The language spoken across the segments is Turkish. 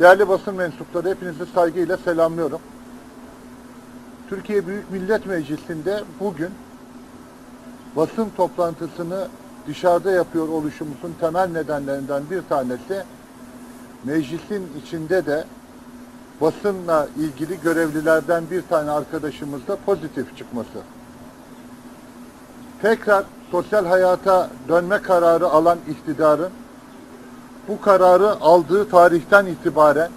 Değerli basın mensupları hepinizi saygıyla selamlıyorum. Türkiye Büyük Millet Meclisi'nde bugün basın toplantısını dışarıda yapıyor oluşumuzun temel nedenlerinden bir tanesi meclisin içinde de basınla ilgili görevlilerden bir tane arkadaşımız da pozitif çıkması. Tekrar sosyal hayata dönme kararı alan iktidarın bu kararı aldığı tarihten itibaren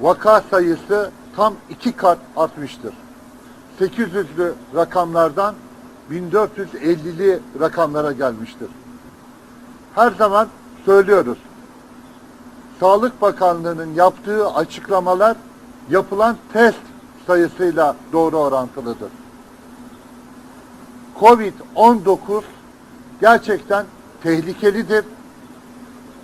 vaka sayısı tam iki kat artmıştır. 800'lü rakamlardan 1450'li rakamlara gelmiştir. Her zaman söylüyoruz. Sağlık Bakanlığı'nın yaptığı açıklamalar yapılan test sayısıyla doğru orantılıdır. Covid-19 gerçekten tehlikelidir.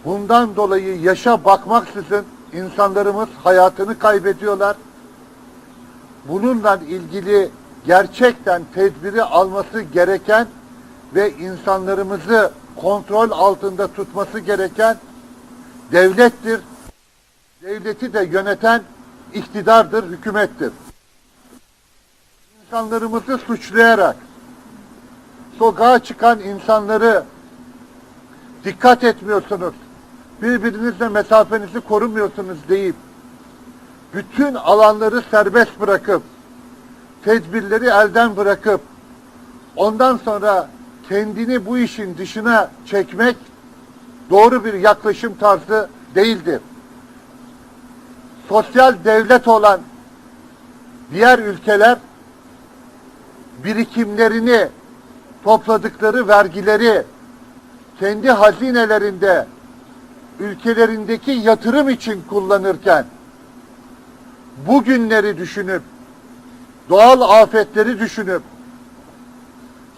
Bundan dolayı yaşa bakmaksızın insanlarımız hayatını kaybediyorlar. Bununla ilgili gerçekten tedbiri alması gereken ve insanlarımızı kontrol altında tutması gereken devlettir. Devleti de yöneten iktidardır, hükümettir. İnsanlarımızı suçlayarak sokağa çıkan insanları dikkat etmiyorsunuz, birbirinizle mesafenizi korumuyorsunuz deyip bütün alanları serbest bırakıp tedbirleri elden bırakıp ondan sonra kendini bu işin dışına çekmek doğru bir yaklaşım tarzı değildir. Sosyal devlet olan diğer ülkeler birikimlerini topladıkları vergileri kendi hazinelerinde ülkelerindeki yatırım için kullanırken bugünleri düşünüp doğal afetleri düşünüp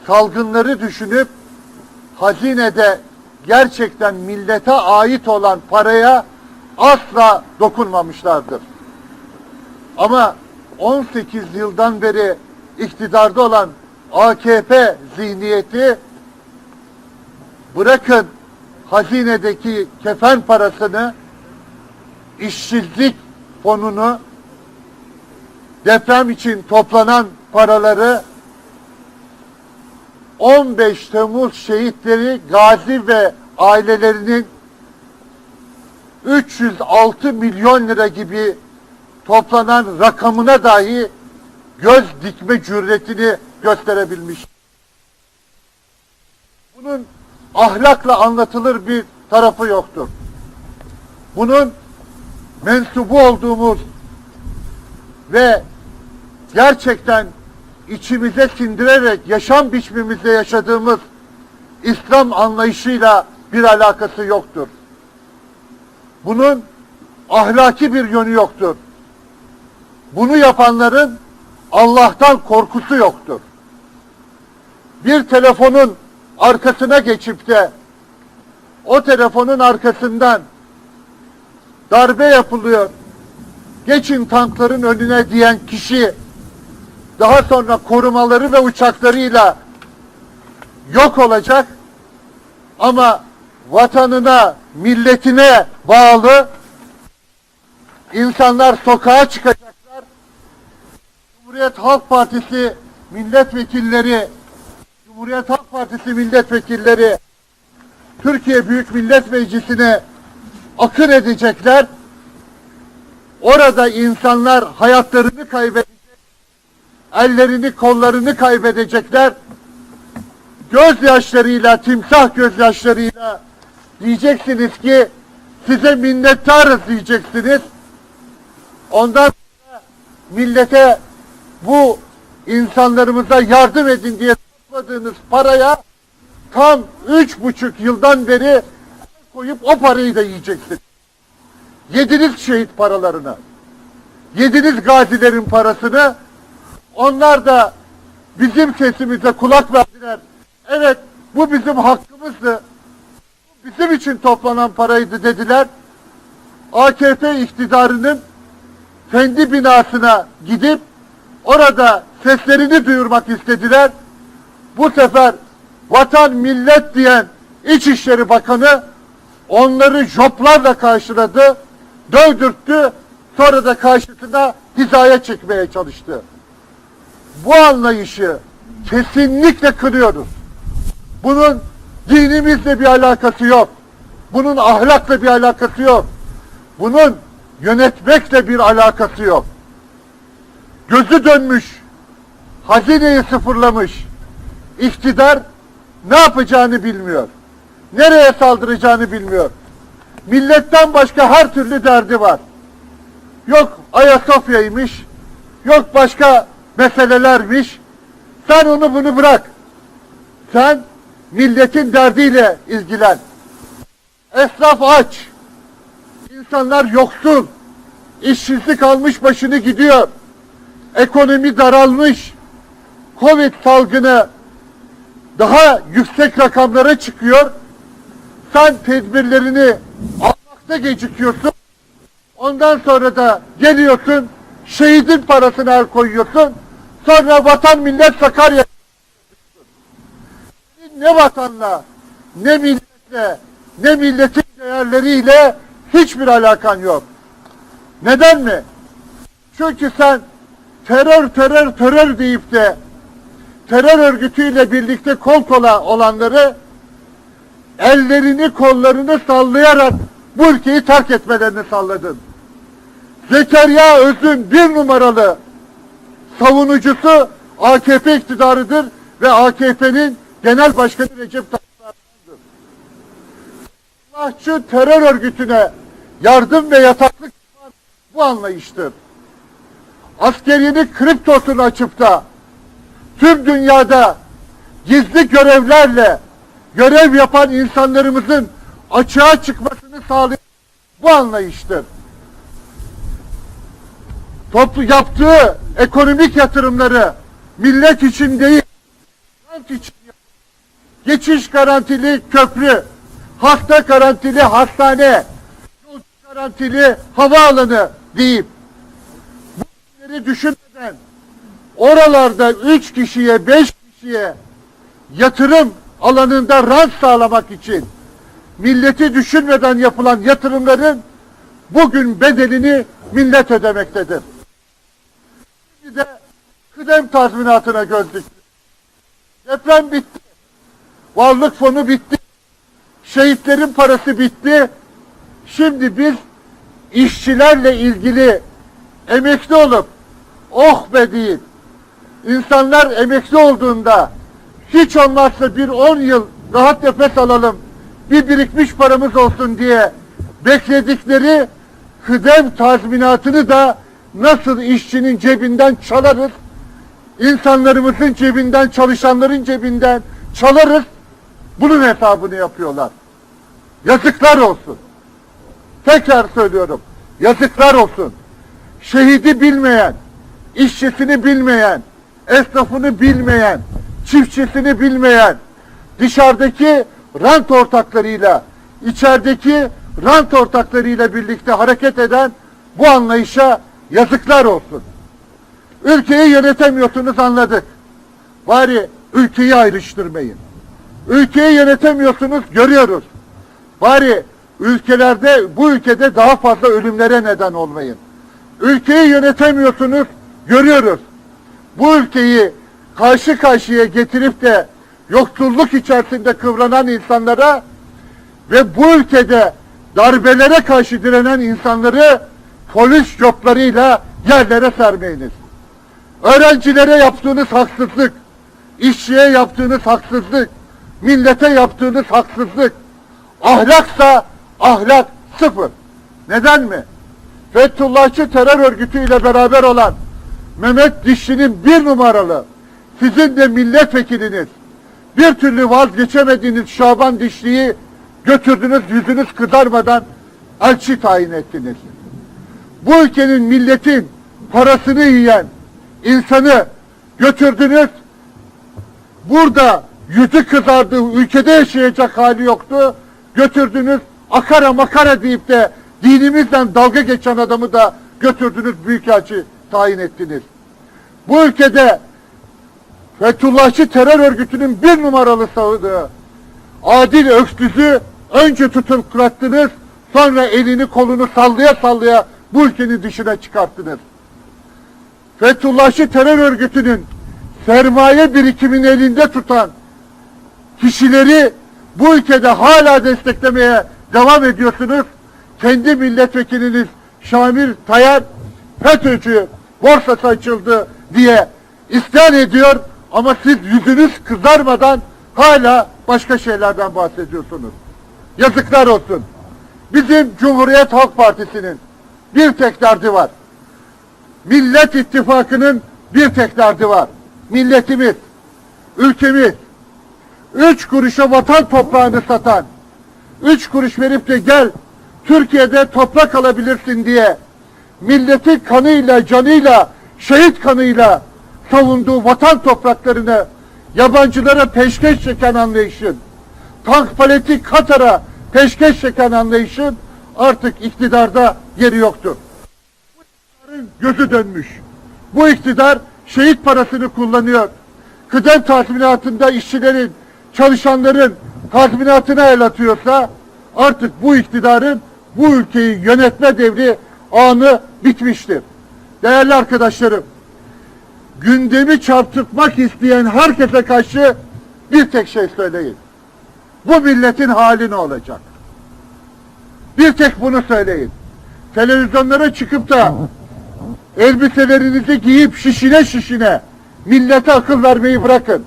salgınları düşünüp hazinede gerçekten millete ait olan paraya asla dokunmamışlardır. Ama 18 yıldan beri iktidarda olan AKP zihniyeti bırakın hazinedeki kefen parasını, işsizlik fonunu, deprem için toplanan paraları 15 Temmuz şehitleri gazi ve ailelerinin 306 milyon lira gibi toplanan rakamına dahi göz dikme cüretini gösterebilmiş. Bunun ahlakla anlatılır bir tarafı yoktur. Bunun mensubu olduğumuz ve gerçekten içimize sindirerek yaşam biçimimizde yaşadığımız İslam anlayışıyla bir alakası yoktur. Bunun ahlaki bir yönü yoktur. Bunu yapanların Allah'tan korkusu yoktur. Bir telefonun arkasına geçip de o telefonun arkasından darbe yapılıyor. Geçin tankların önüne diyen kişi daha sonra korumaları ve uçaklarıyla yok olacak ama vatanına, milletine bağlı insanlar sokağa çıkacaklar. Cumhuriyet Halk Partisi milletvekilleri Cumhuriyet Halk Partisi milletvekilleri Türkiye Büyük Millet Meclisi'ne akın edecekler. Orada insanlar hayatlarını kaybedecek, ellerini kollarını kaybedecekler. Gözyaşlarıyla, timsah gözyaşlarıyla diyeceksiniz ki size minnettarız diyeceksiniz. Ondan sonra millete bu insanlarımıza yardım edin diye topladığınız paraya tam üç buçuk yıldan beri koyup o parayı da yiyeceksiniz. Yediniz şehit paralarını. Yediniz gazilerin parasını. Onlar da bizim sesimize kulak verdiler. Evet bu bizim hakkımızdı. Bizim için toplanan paraydı dediler. AKP iktidarının kendi binasına gidip orada seslerini duyurmak istediler. Bu sefer vatan millet diyen İçişleri Bakanı onları joplarla karşıladı. dövdürttü, sonra da karşısına hizaya çekmeye çalıştı. Bu anlayışı kesinlikle kırıyoruz. Bunun dinimizle bir alakası yok. Bunun ahlakla bir alakası yok. Bunun yönetmekle bir alakası yok. Gözü dönmüş, hazineyi sıfırlamış. İktidar ne yapacağını bilmiyor. Nereye saldıracağını bilmiyor. Milletten başka her türlü derdi var. Yok Ayasofya'ymış, yok başka meselelermiş. Sen onu bunu bırak. Sen milletin derdiyle ilgilen. Esnaf aç. İnsanlar yoksul. İşsizlik almış başını gidiyor. Ekonomi daralmış. Covid salgını daha yüksek rakamlara çıkıyor. Sen tedbirlerini almakta gecikiyorsun. Ondan sonra da geliyorsun, şehidin parasına el koyuyorsun. Sonra vatan millet Sakarya. Ne vatanla, ne milletle, ne milletin değerleriyle hiçbir alakan yok. Neden mi? Çünkü sen terör terör terör deyip de terör örgütüyle birlikte kol kola olanları ellerini kollarını sallayarak bu ülkeyi terk etmelerini sağladın. Zekeriya Öz'ün bir numaralı savunucusu AKP iktidarıdır ve AKP'nin genel başkanı Recep Tayyip Erdoğan'dır. Allahçı terör örgütüne yardım ve yataklık bu anlayıştır. Askeriyeni kriptosunu açıp da tüm dünyada gizli görevlerle görev yapan insanlarımızın açığa çıkmasını sağlayan bu anlayıştır. Toplu yaptığı ekonomik yatırımları millet için değil, rant için geçiş garantili köprü, hasta garantili hastane, yolcu garantili havaalanı deyip bunları düşünmeden oralarda üç kişiye, beş kişiye yatırım alanında rant sağlamak için milleti düşünmeden yapılan yatırımların bugün bedelini millet ödemektedir. Şimdi de kıdem tazminatına göz. Deprem bitti. Varlık fonu bitti. Şehitlerin parası bitti. Şimdi biz işçilerle ilgili emekli olup oh be değil. İnsanlar emekli olduğunda hiç olmazsa bir 10 yıl rahat nefes alalım, bir birikmiş paramız olsun diye bekledikleri kıdem tazminatını da nasıl işçinin cebinden çalarız, insanlarımızın cebinden, çalışanların cebinden çalarız, bunun hesabını yapıyorlar. Yazıklar olsun. Tekrar söylüyorum, yazıklar olsun. Şehidi bilmeyen, işçisini bilmeyen, esnafını bilmeyen, çiftçisini bilmeyen, dışarıdaki rant ortaklarıyla, içerideki rant ortaklarıyla birlikte hareket eden bu anlayışa yazıklar olsun. Ülkeyi yönetemiyorsunuz anladık. Bari ülkeyi ayrıştırmayın. Ülkeyi yönetemiyorsunuz görüyoruz. Bari ülkelerde bu ülkede daha fazla ölümlere neden olmayın. Ülkeyi yönetemiyorsunuz görüyoruz. Bu ülkeyi karşı karşıya getirip de yoksulluk içerisinde kıvranan insanlara ve bu ülkede darbelere karşı direnen insanları polis joplarıyla yerlere sermeyiniz. Öğrencilere yaptığınız haksızlık, işçiye yaptığınız haksızlık, millete yaptığınız haksızlık, ahlaksa ahlak sıfır. Neden mi? Fethullahçı terör örgütüyle beraber olan Mehmet Dişli'nin bir numaralı, sizin de milletvekiliniz, bir türlü vazgeçemediğiniz Şaban Dişli'yi götürdünüz yüzünüz kızarmadan elçi tayin ettiniz. Bu ülkenin milletin parasını yiyen insanı götürdünüz. Burada yüzü kızardı, ülkede yaşayacak hali yoktu. Götürdünüz, akara makara deyip de dinimizden dalga geçen adamı da götürdünüz büyükelçi tayin ettiniz. Bu ülkede Fethullahçı terör örgütünün bir numaralı savuduğu Adil Öksüz'ü önce tutuklattınız, Sonra elini kolunu sallaya sallaya bu ülkenin dışına çıkarttınız. Fethullahçı terör örgütünün sermaye birikimini elinde tutan kişileri bu ülkede hala desteklemeye devam ediyorsunuz. Kendi milletvekiliniz Şamil Tayyar FETÖ'cü borsası açıldı diye isyan ediyor ama siz yüzünüz kızarmadan hala başka şeylerden bahsediyorsunuz. Yazıklar olsun. Bizim Cumhuriyet Halk Partisi'nin bir tek derdi var. Millet İttifakı'nın bir tek derdi var. Milletimiz, ülkemiz, üç kuruşa vatan toprağını satan, üç kuruş verip de gel Türkiye'de toprak alabilirsin diye milletin kanıyla, canıyla, şehit kanıyla savunduğu vatan topraklarını yabancılara peşkeş çeken anlayışın, tank paleti Katar'a peşkeş çeken anlayışın artık iktidarda yeri yoktur. Bu iktidarın gözü dönmüş. Bu iktidar şehit parasını kullanıyor. Kıdem tazminatında işçilerin, çalışanların tazminatına el atıyorsa artık bu iktidarın bu ülkeyi yönetme devri anı bitmiştir. Değerli arkadaşlarım, gündemi çarpıtmak isteyen herkese karşı bir tek şey söyleyin. Bu milletin hali ne olacak? Bir tek bunu söyleyin. Televizyonlara çıkıp da elbiselerinizi giyip şişine şişine millete akıl vermeyi bırakın.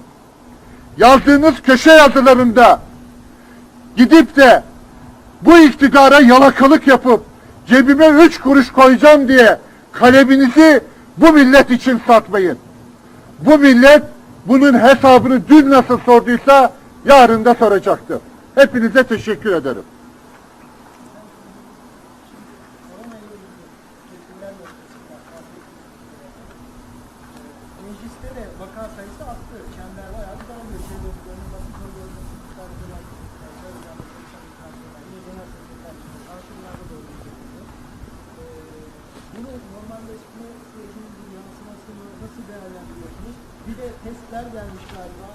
Yazdığınız köşe yazılarında gidip de bu iktidara yalakalık yapıp cebime üç kuruş koyacağım diye kaleminizi bu millet için satmayın. Bu millet bunun hesabını dün nasıl sorduysa yarın da soracaktır. Hepinize teşekkür ederim. Mecliste de vaka sayısı arttı. Kendiler bayağı bir daralıyor. Şey doktorunun basın koridorunda çıkartılan yine genel sekreter arşivlerde de öyle gözüküyor. Ee, normalleşme sürecinin bir yansımasını nasıl değerlendiriyorsunuz? Bir de testler gelmiş galiba.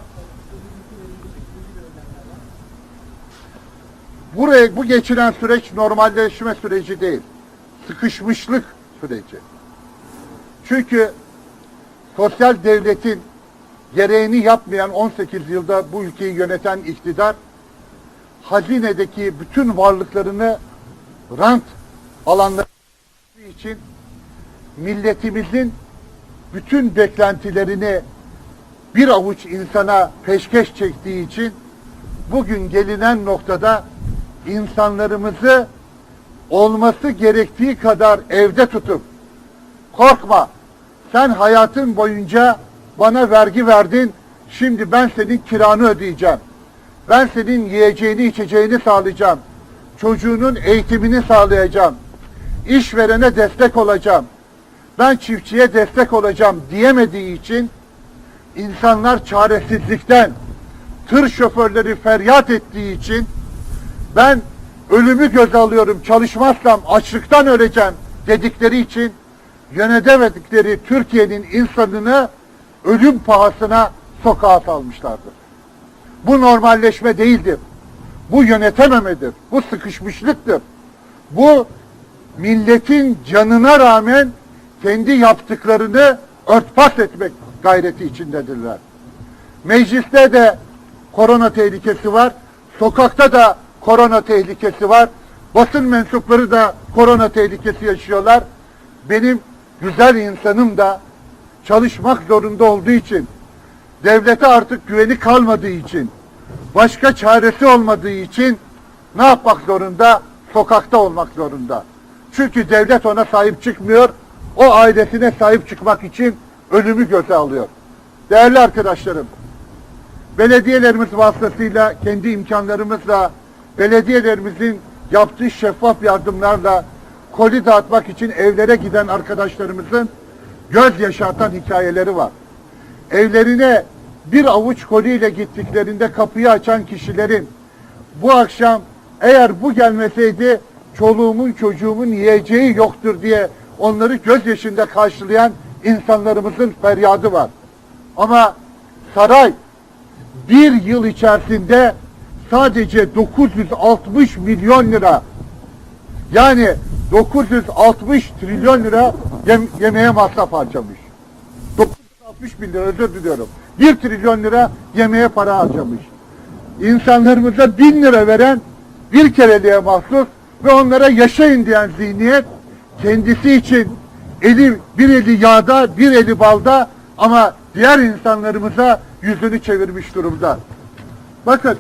Buraya bu geçilen süreç normalleşme süreci değil. Sıkışmışlık süreci. Çünkü sosyal devletin gereğini yapmayan 18 yılda bu ülkeyi yöneten iktidar hazinedeki bütün varlıklarını rant alanları için milletimizin bütün beklentilerini bir avuç insana peşkeş çektiği için bugün gelinen noktada insanlarımızı olması gerektiği kadar evde tutup korkma sen hayatın boyunca bana vergi verdin şimdi ben senin kiranı ödeyeceğim. Ben senin yiyeceğini içeceğini sağlayacağım. Çocuğunun eğitimini sağlayacağım. İşverene destek olacağım. Ben çiftçiye destek olacağım diyemediği için insanlar çaresizlikten tır şoförleri feryat ettiği için ben ölümü göze alıyorum çalışmazsam açlıktan öleceğim dedikleri için yönetemedikleri Türkiye'nin insanını ölüm pahasına sokağa salmışlardır. Bu normalleşme değildir. Bu yönetememedir. Bu sıkışmışlıktır. Bu milletin canına rağmen kendi yaptıklarını örtbas etmek gayreti içindedirler. Mecliste de korona tehlikesi var. Sokakta da korona tehlikesi var. Basın mensupları da korona tehlikesi yaşıyorlar. Benim güzel insanım da çalışmak zorunda olduğu için, devlete artık güveni kalmadığı için, başka çaresi olmadığı için ne yapmak zorunda? Sokakta olmak zorunda. Çünkü devlet ona sahip çıkmıyor. O ailesine sahip çıkmak için ölümü göze alıyor. Değerli arkadaşlarım, belediyelerimiz vasıtasıyla, kendi imkanlarımızla, belediyelerimizin yaptığı şeffaf yardımlarla koli dağıtmak için evlere giden arkadaşlarımızın göz yaşartan hikayeleri var. Evlerine bir avuç koliyle gittiklerinde kapıyı açan kişilerin bu akşam eğer bu gelmeseydi çoluğumun çocuğumun yiyeceği yoktur diye onları gözyaşında karşılayan insanlarımızın feryadı var. Ama saray bir yıl içerisinde sadece 960 milyon lira Yani 960 trilyon lira yem- yemeğe masraf harcamış. 960 bin lira özür diliyorum. 1 trilyon lira yemeğe para harcamış. İnsanlarımıza 1000 lira veren bir kereliğe mahsus ve onlara yaşayın diyen zihniyet kendisi için eli bir eli yağda bir eli balda ama diğer insanlarımıza yüzünü çevirmiş durumda. Bakın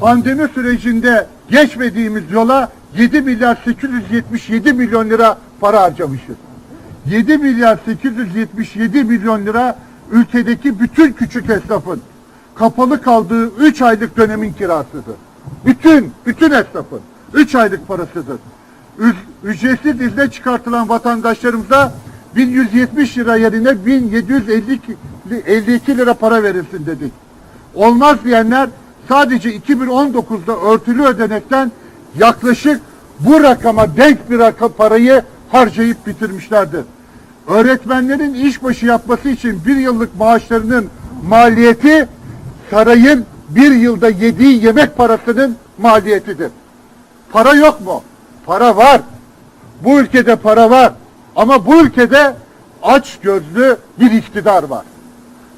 pandemi sürecinde geçmediğimiz yola 7 milyar 877 milyon lira para harcamışız. 7 milyar 877 milyon lira ülkedeki bütün küçük esnafın kapalı kaldığı 3 aylık dönemin kirasıdır. Bütün, bütün esnafın 3 aylık parasıdır. Ücretsiz izne çıkartılan vatandaşlarımıza 1170 lira yerine 1750 ki- 52 lira para verilsin dedik. Olmaz diyenler sadece 2019'da örtülü ödenekten yaklaşık bu rakama denk bir rakam parayı harcayıp bitirmişlerdir. Öğretmenlerin işbaşı yapması için bir yıllık maaşlarının maliyeti sarayın bir yılda yediği yemek parasının maliyetidir. Para yok mu? Para var. Bu ülkede para var. Ama bu ülkede aç gözlü bir iktidar var.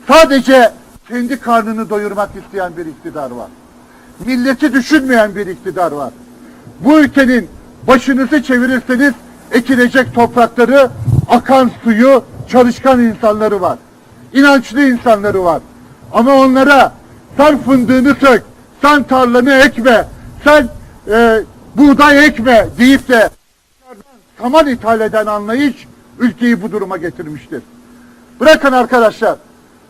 Sadece kendi karnını doyurmak isteyen bir iktidar var. Milleti düşünmeyen bir iktidar var. Bu ülkenin başınızı çevirirseniz ekilecek toprakları, akan suyu, çalışkan insanları var. İnançlı insanları var. Ama onlara sen fındığını sök, sen tarlanı ekme, sen e, buğday ekme deyip de saman ithal eden anlayış ülkeyi bu duruma getirmiştir. Bırakın arkadaşlar.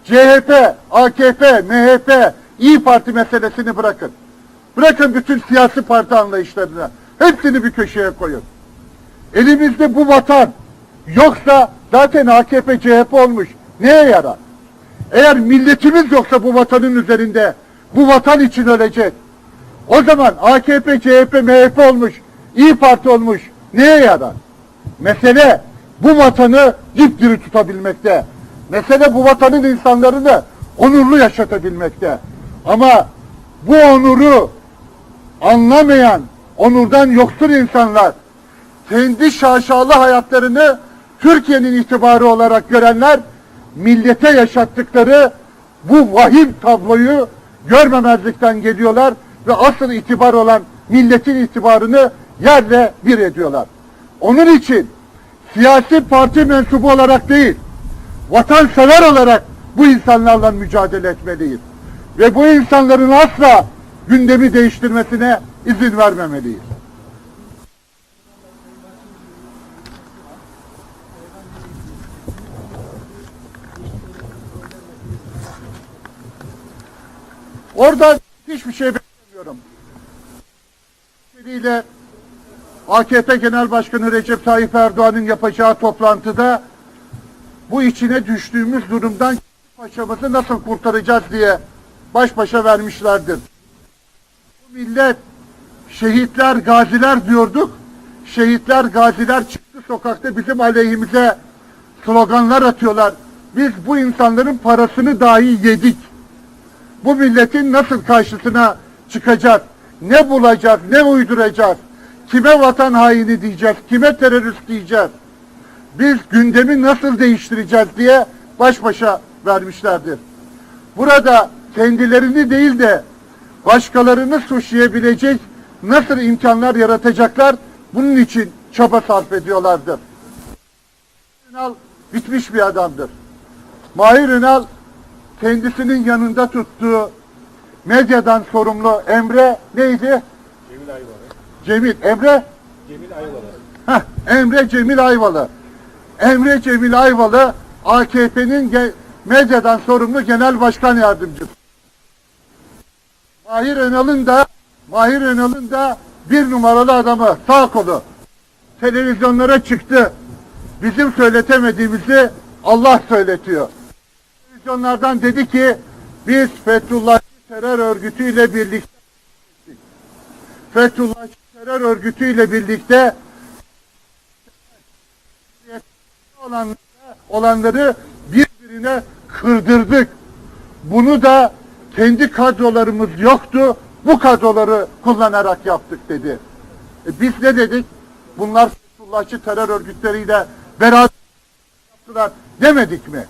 CHP, AKP, MHP, İyi Parti meselesini bırakın. Bırakın bütün siyasi parti anlayışlarını. Hepsini bir köşeye koyun. Elimizde bu vatan yoksa zaten AKP, CHP olmuş. Neye yarar? Eğer milletimiz yoksa bu vatanın üzerinde bu vatan için ölecek. O zaman AKP, CHP, MHP olmuş, İyi Parti olmuş. Neye yarar? Mesele bu vatanı dipdiri tutabilmekte. Mesele bu vatanın insanlarını onurlu yaşatabilmekte. Ama bu onuru anlamayan, onurdan yoksun insanlar, kendi şaşalı hayatlarını Türkiye'nin itibarı olarak görenler, millete yaşattıkları bu vahim tabloyu görmemezlikten geliyorlar ve asıl itibar olan milletin itibarını yerle bir ediyorlar. Onun için siyasi parti mensubu olarak değil, vatansever olarak bu insanlarla mücadele etmeliyiz. Ve bu insanların asla gündemi değiştirmesine izin vermemeliyiz. Oradan hiçbir şey beklemiyorum. ile AKP Genel Başkanı Recep Tayyip Erdoğan'ın yapacağı toplantıda bu içine düştüğümüz durumdan paşamızı nasıl kurtaracağız diye baş başa vermişlerdir. Bu millet şehitler, gaziler diyorduk. Şehitler, gaziler çıktı sokakta bizim aleyhimize sloganlar atıyorlar. Biz bu insanların parasını dahi yedik. Bu milletin nasıl karşısına çıkacağız? Ne bulacağız? Ne uyduracağız? Kime vatan haini diyeceğiz? Kime terörist diyeceğiz? Biz gündemi nasıl değiştireceğiz diye baş başa vermişlerdir. Burada kendilerini değil de başkalarını suçlayabilecek nasıl imkanlar yaratacaklar bunun için çaba sarf ediyorlardır. Ünal bitmiş bir adamdır. Mahir Ünal kendisinin yanında tuttuğu medyadan sorumlu Emre neydi? Cemil Ayvalı. Cemil. Emre? Cemil Ayvalı. Heh, Emre Cemil Ayvalı. Emre Cemil Ayvalı AKP'nin medyadan sorumlu genel başkan yardımcısı. Mahir Önal'ın da Mahir Önal'ın da bir numaralı adamı sağ kolu. Televizyonlara çıktı. Bizim söyletemediğimizi Allah söyletiyor. Televizyonlardan dedi ki biz Fethullah terör örgütüyle birlikte Fethullah terör örgütüyle birlikte olanları, olanları birbirine kırdırdık. Bunu da kendi kadrolarımız yoktu. bu kadroları kullanarak yaptık dedi. E biz ne dedik? Bunlar Fethullahçı terör örgütleriyle beraber yaptılar demedik mi?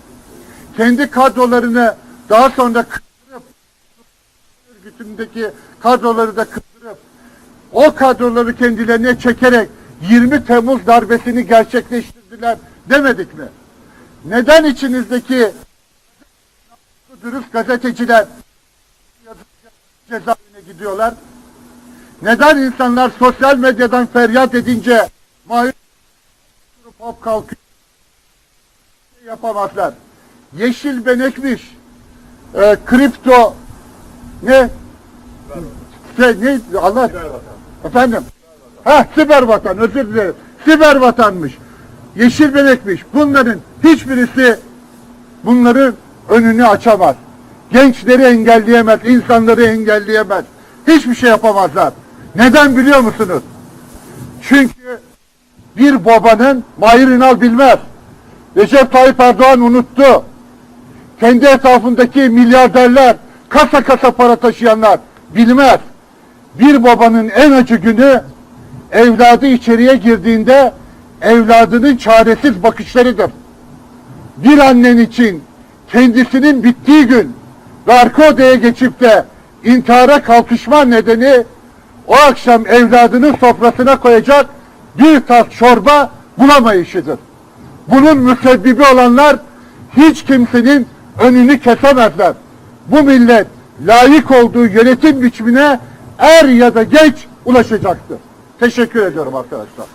Kendi kadrolarını daha sonra örgütündeki kadroları da kırdırıp o kadroları kendilerine çekerek 20 Temmuz darbesini gerçekleştirdiler demedik mi? Neden içinizdeki dürüst gazeteciler cezaevine gidiyorlar? Neden insanlar sosyal medyadan feryat edince mahir hop kalkıyor yapamazlar? Yeşil benekmiş, e, kripto ne? Şey, ne? Allah Efendim? Ha siber vatan özür dilerim. Siber vatanmış. Yeşil benekmiş. Bunların hiçbirisi bunların önünü açamaz. Gençleri engelleyemez, insanları engelleyemez. Hiçbir şey yapamazlar. Neden biliyor musunuz? Çünkü bir babanın Mahir İnal bilmez. Recep Tayyip Erdoğan unuttu. Kendi etrafındaki milyarderler, kasa kasa para taşıyanlar bilmez. Bir babanın en acı günü evladı içeriye girdiğinde evladının çaresiz bakışlarıdır. Bir annen için kendisinin bittiği gün ve arka odaya geçip de intihara kalkışma nedeni o akşam evladının sofrasına koyacak bir tas çorba bulamayışıdır. Bunun müsebbibi olanlar hiç kimsenin önünü kesemezler. Bu millet layık olduğu yönetim biçimine er ya da geç ulaşacaktır. Teşekkür ediyorum arkadaşlar.